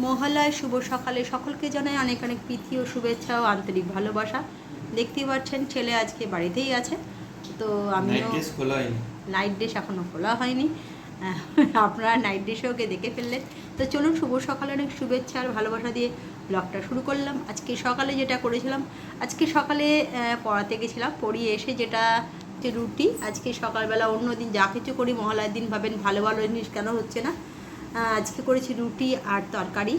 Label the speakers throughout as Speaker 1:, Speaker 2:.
Speaker 1: মহালয় শুভ সকালে সকলকে জানাই অনেক অনেক প্রীতি ও শুভেচ্ছা ও আন্তরিক ভালোবাসা। দেখতেই পাচ্ছেন ছেলে আজকে বাড়িতেই আছে। তো আমিও
Speaker 2: নাইট ড্রেস
Speaker 1: এখনও খোলা হয়নি। আপনারা নাইট ড্রেসে ওকে দেখে ফেললেন তো চলুন শুভ সকালে অনেক শুভেচ্ছা আর ভালোবাসা দিয়ে ব্লগটা শুরু করলাম। আজকে সকালে যেটা করেছিলাম আজকে সকালে পড়াতে গেছিলাম। পড়িয়ে এসে যেটা রুটি আজকে সকালবেলা অন্য দিন যা কিছু করি মহালয়ের দিন ভাবেন ভালো ভালো জিনিস কেন হচ্ছে না। আজকে করেছি রুটি আর তরকারি।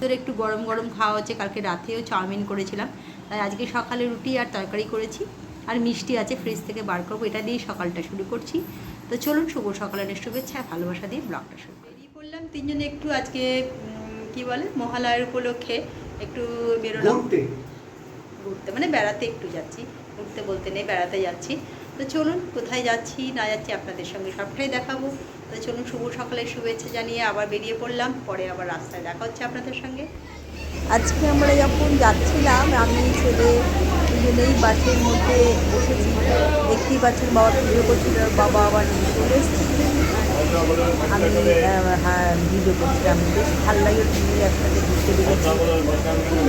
Speaker 1: তোর একটু গরম গরম খাওয়া হচ্ছে কালকে রাতেও চাউমিন করেছিলাম। তাই আজকে সকালে রুটি আর তরকারি করেছি। আর মিষ্টি আছে ফ্রিজ থেকে বার করব। এটা দিয়েই সকালটা শুরু করছি। তো চলুন শুভ সকালের শুভেচ্ছা আর ভালোবাসা দিয়ে ব্লগটা শুরু করি। বেরিয়ে পড়লাম তিনজনে একটু আজকে উম, কি বলে মহালয়ের উপলক্ষে একটু বেরোলাম।
Speaker 3: ঘুরতে?
Speaker 1: ঘুরতে মানে বেড়াতে একটু যাচ্ছি। ঘুরতে বলতে নেই বেড়াতে যাচ্ছি। তো চলুন, কোথায় যাচ্ছি না যাচ্ছি আপনাদের সঙ্গে সবটাই দেখাবো। তো চলুন, শুভ সকালের শুভেচ্ছা জানিয়ে আবার বেরিয়ে পড়লাম, পরে আবার রাস্তায় দেখা হচ্ছে আপনাদের সঙ্গে। আজকে আমরা যখন যাচ্ছিলাম, আমি, ছেলে দুজনেই বাসের মধ্যে বসেছি। দেখতেই পাচ্ছেন বাবা পুজো করছিল, বাবা আবার নিয়ে আমি হ্যাঁ ভিডিও করছিলাম বেশ ভালো লাগে একসাথে ঘুরতে বেরিয়েছি।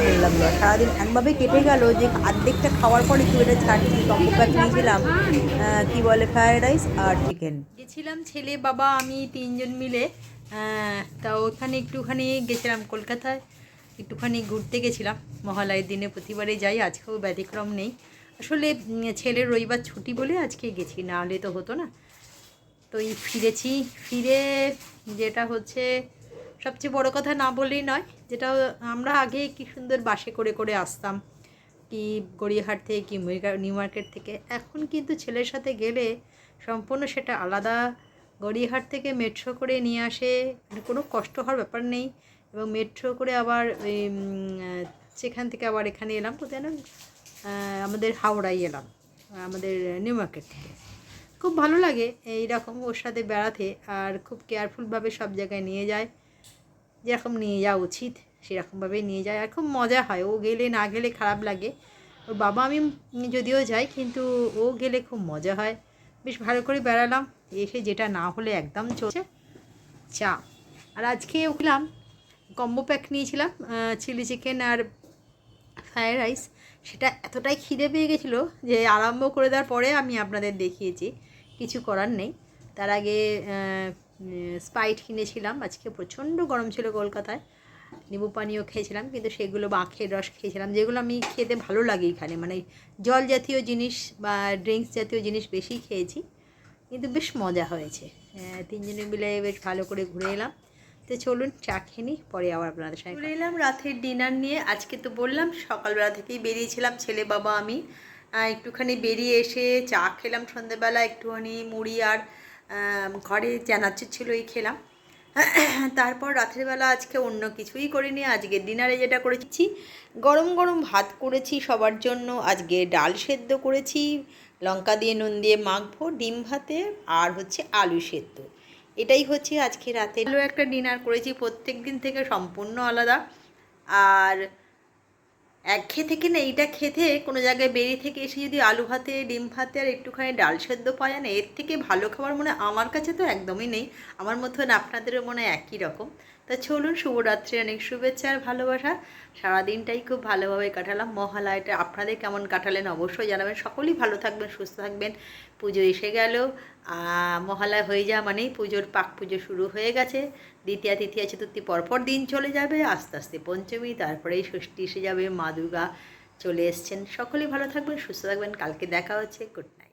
Speaker 1: বললাম না সারাদিন একভাবে কেটে গেল যে অর্ধেকটা খাওয়ার পরে একটু এটা ছাড়ছি কম্বো প্যাক নিয়েছিলাম কি বলে ফ্রায়েড রাইস আর চিকেন গেছিলাম ছেলে বাবা আমি তিনজন মিলে তা ওখানে একটুখানি গেছিলাম কলকাতায় একটুখানি ঘুরতে গেছিলাম। মহালয়ের দিনে প্রতিবারে যাই আজকেও ব্যতিক্রম নেই। আসলে ছেলের রবিবার ছুটি বলে আজকে গেছি না হলে তো হতো না। তো এই ফিরেছি। ফিরে যেটা হচ্ছে, সবচেয়ে বড় কথা না বললেই নয়, যেটা আমরা আগে কি সুন্দর বাসে করে করে আসতাম, কি গড়িয়াহাট থেকে, কি নিউ মার্কেট থেকে। এখন কিন্তু ছেলের সাথে গেলে সম্পূর্ণ সেটা আলাদা। গড়িয়াহাট থেকে মেট্রো করে নিয়ে আসে মানে কোনো কষ্ট হওয়ার ব্যাপার নেই। এবং মেট্রো করে আবার সেখান থেকে আবার এখানে এলাম, কোথায় আমাদের হাওড়ায় এলাম, আমাদের নিউ মার্কেট থেকে। খুব ভালো লাগে এইরকম ওর সাথে বেড়াতে আর খুব কেয়ারফুলভাবে সব জায়গায় নিয়ে যায়। যেরকম নিয়ে যাওয়া উচিত সেরকমভাবেই নিয়ে যায়। আর খুব মজা হয়, ও গেলে না গেলে খারাপ লাগে। ওর বাবা আমি যদিও যাই, কিন্তু ও গেলে খুব মজা হয়। বেশ ভালো করে বেড়ালাম, এসে যেটা না হলে একদম চলছে। চা আর আজকে উঠলাম কম্বো প্যাক নিয়েছিলাম চিলি চিকেন আর ফ্রায়েড রাইস সেটা এতটাই খিদে পেয়ে গেছিল যে আরম্ভ করে দেওয়ার পরে আমি আপনাদের দেখিয়েছি। কিছু করার নেই। তার আগে স্পাইট কিনেছিলাম। আজকে প্রচণ্ড গরম ছিল কলকাতায়। নিবু পানিও খেয়েছিলাম কিন্তু সেগুলো বাঁখের রস খেয়েছিলাম। যেগুলো আমি খেতে ভালো লাগে এখানে। মানে জল জাতীয় জিনিস বা ড্রিঙ্কস জাতীয় জিনিস বেশি খেয়েছি কিন্তু বেশ মজা হয়েছে। তিনজনে মিলে বেশ ভালো করে ঘুরে এলাম। তো চলুন চা খেয়ে নিই পরে আবার আপনাদের সঙ্গে ঘুরে এলাম রাতের ডিনার নিয়ে। আজকে তো বললাম সকালবেলা থেকেই বেরিয়েছিলাম ছেলে বাবা আমি। একটুখানি বেরিয়ে এসে চা খেলাম সন্ধ্যেবেলা একটুখানি মুড়ি আর ঘরে চানাচুর ছিল এই খেলাম। তারপর রাতের বেলা আজকে অন্য কিছুই করিনি, আজকে ডিনারে যেটা করেছি, গরম গরম ভাত করেছি সবার জন্য, আজকে ডাল সেদ্ধ করেছি, লঙ্কা দিয়ে নুন দিয়ে মাখবো, ডিম ভাতে আর হচ্ছে আলু সেদ্ধ। এটাই হচ্ছে আজকে রাতে একটা ডিনার করেছি প্রত্যেক দিন থেকে সম্পূর্ণ আলাদা। আর একঘেয়ে থেকে না এইটা খেতে কোনো জায়গায় বেরিয়ে থেকে এসে যদি আলু ভাতে, ডিম ভাতে আর একটুখানি ডাল সেদ্ধ পাওয়া যায় না, এর থেকে ভালো খাবার মনে আমার কাছে তো একদমই নেই। আমার মতন আপনাদেরও মনে হয় একই রকম। তা চলুন, শুভরাত্রি, অনেক শুভেচ্ছা আর ভালোবাসা। সারাদিনটাই খুব ভালোভাবে কাটালাম। মহালয়টা আপনাদের কেমন কাটালেন অবশ্যই জানাবেন। সকলেই ভালো থাকবেন, সুস্থ থাকবেন। পুজো এসে গেল। মহালয় হয়ে যাওয়া মানেই পুজোর পাক পুজো শুরু হয়ে গেছে। দ্বিতীয়া তৃতীয়া চতুর্থী পরপর দিন চলে যাবে। আস্তে আস্তে পঞ্চমী, তারপরেই ষষ্ঠী এসে যাবে। মা দুর্গা চলে এসছেন। সকলেই ভালো থাকবেন, সুস্থ থাকবেন। কালকে দেখা হচ্ছে। Good night